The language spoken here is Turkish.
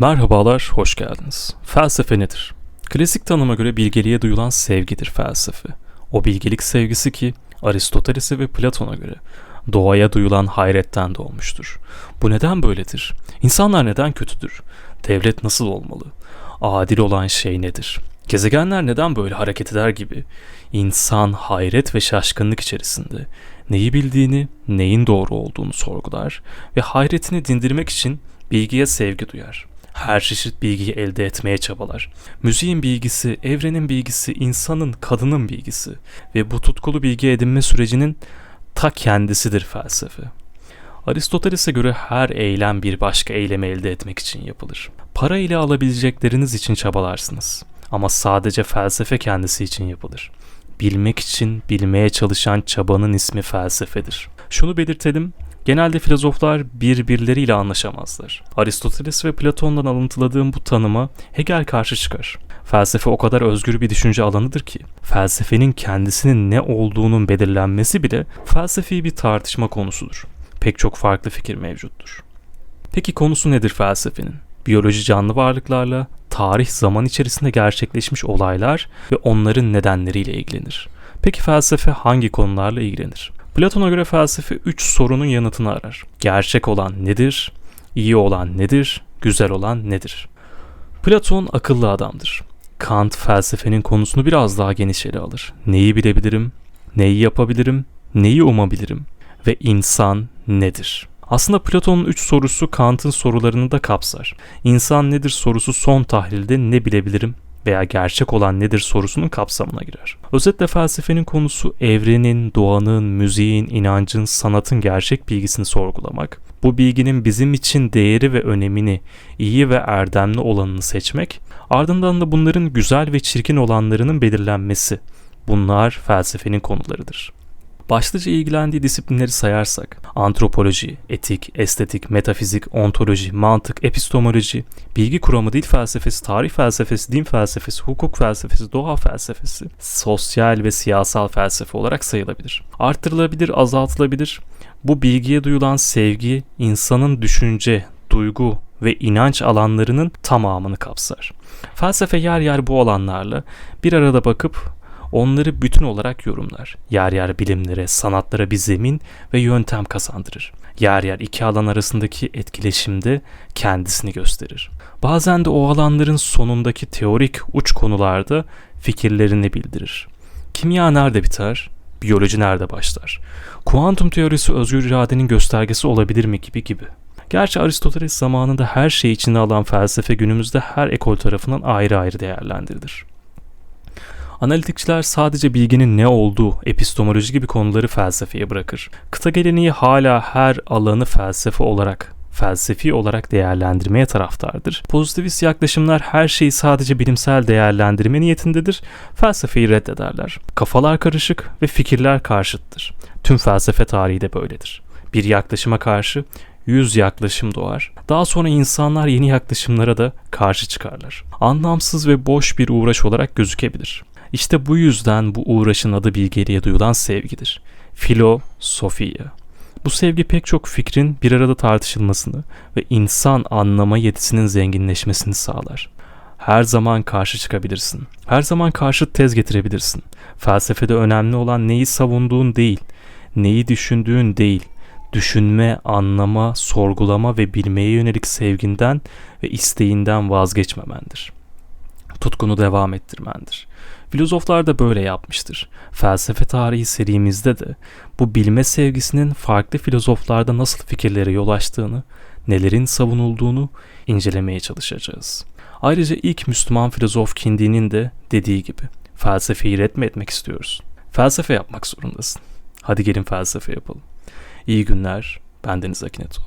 Merhabalar, hoş geldiniz. Felsefe nedir? Klasik tanıma göre bilgeliğe duyulan sevgidir felsefe. O bilgelik sevgisi ki Aristoteles'e ve Platon'a göre doğaya duyulan hayretten doğmuştur. Bu neden böyledir? İnsanlar neden kötüdür? Devlet nasıl olmalı? Adil olan şey nedir? Gezegenler neden böyle hareket eder gibi? İnsan hayret ve şaşkınlık içerisinde neyi bildiğini, neyin doğru olduğunu sorgular ve hayretini dindirmek için bilgiye sevgi duyar her çeşit bilgiyi elde etmeye çabalar. Müziğin bilgisi, evrenin bilgisi, insanın, kadının bilgisi ve bu tutkulu bilgi edinme sürecinin ta kendisidir felsefe. Aristoteles'e göre her eylem bir başka eylemi elde etmek için yapılır. Para ile alabilecekleriniz için çabalarsınız. Ama sadece felsefe kendisi için yapılır. Bilmek için bilmeye çalışan çabanın ismi felsefedir. Şunu belirtelim, Genelde filozoflar birbirleriyle anlaşamazlar. Aristoteles ve Platon'dan alıntıladığım bu tanıma Hegel karşı çıkar. Felsefe o kadar özgür bir düşünce alanıdır ki, felsefenin kendisinin ne olduğunun belirlenmesi bile felsefi bir tartışma konusudur. Pek çok farklı fikir mevcuttur. Peki konusu nedir felsefenin? Biyoloji canlı varlıklarla, tarih zaman içerisinde gerçekleşmiş olaylar ve onların nedenleriyle ilgilenir. Peki felsefe hangi konularla ilgilenir? Platon'a göre felsefe üç sorunun yanıtını arar. Gerçek olan nedir? İyi olan nedir? Güzel olan nedir? Platon akıllı adamdır. Kant felsefenin konusunu biraz daha geniş ele alır. Neyi bilebilirim? Neyi yapabilirim? Neyi umabilirim? Ve insan nedir? Aslında Platon'un üç sorusu Kant'ın sorularını da kapsar. İnsan nedir sorusu son tahlilde ne bilebilirim, veya gerçek olan nedir sorusunun kapsamına girer. Özetle felsefenin konusu evrenin, doğanın, müziğin, inancın, sanatın gerçek bilgisini sorgulamak, bu bilginin bizim için değeri ve önemini, iyi ve erdemli olanını seçmek, ardından da bunların güzel ve çirkin olanlarının belirlenmesi. Bunlar felsefenin konularıdır. Başlıca ilgilendiği disiplinleri sayarsak antropoloji, etik, estetik, metafizik, ontoloji, mantık, epistemoloji, bilgi kuramı, dil felsefesi, tarih felsefesi, din felsefesi, hukuk felsefesi, doğa felsefesi, sosyal ve siyasal felsefe olarak sayılabilir. Artırılabilir, azaltılabilir. Bu bilgiye duyulan sevgi insanın düşünce, duygu ve inanç alanlarının tamamını kapsar. Felsefe yer yer bu alanlarla bir arada bakıp onları bütün olarak yorumlar. Yer yer bilimlere, sanatlara bir zemin ve yöntem kazandırır. Yer yer iki alan arasındaki etkileşimde kendisini gösterir. Bazen de o alanların sonundaki teorik uç konularda fikirlerini bildirir. Kimya nerede biter? Biyoloji nerede başlar? Kuantum teorisi özgür iradenin göstergesi olabilir mi gibi gibi. Gerçi Aristoteles zamanında her şeyi içine alan felsefe günümüzde her ekol tarafından ayrı ayrı değerlendirilir. Analitikçiler sadece bilginin ne olduğu, epistemoloji gibi konuları felsefeye bırakır. Kıta geleneği hala her alanı felsefe olarak felsefi olarak değerlendirmeye taraftardır. Pozitivist yaklaşımlar her şeyi sadece bilimsel değerlendirme niyetindedir, felsefeyi reddederler. Kafalar karışık ve fikirler karşıttır. Tüm felsefe tarihi de böyledir. Bir yaklaşıma karşı yüz yaklaşım doğar. Daha sonra insanlar yeni yaklaşımlara da karşı çıkarlar. Anlamsız ve boş bir uğraş olarak gözükebilir. İşte bu yüzden bu uğraşın adı bilgeliğe duyulan sevgidir. Filosofiya. Bu sevgi pek çok fikrin bir arada tartışılmasını ve insan anlama yetisinin zenginleşmesini sağlar. Her zaman karşı çıkabilirsin. Her zaman karşı tez getirebilirsin. Felsefede önemli olan neyi savunduğun değil, neyi düşündüğün değil, düşünme, anlama, sorgulama ve bilmeye yönelik sevginden ve isteğinden vazgeçmemendir. Tutkunu devam ettirmendir. Filozoflar da böyle yapmıştır. Felsefe tarihi serimizde de bu bilme sevgisinin farklı filozoflarda nasıl fikirlere yol açtığını, nelerin savunulduğunu incelemeye çalışacağız. Ayrıca ilk Müslüman filozof Kindi'nin de dediği gibi felsefeyi etmek istiyoruz. Felsefe yapmak zorundasın. Hadi gelin felsefe yapalım. İyi günler. Bendeniz Akineton.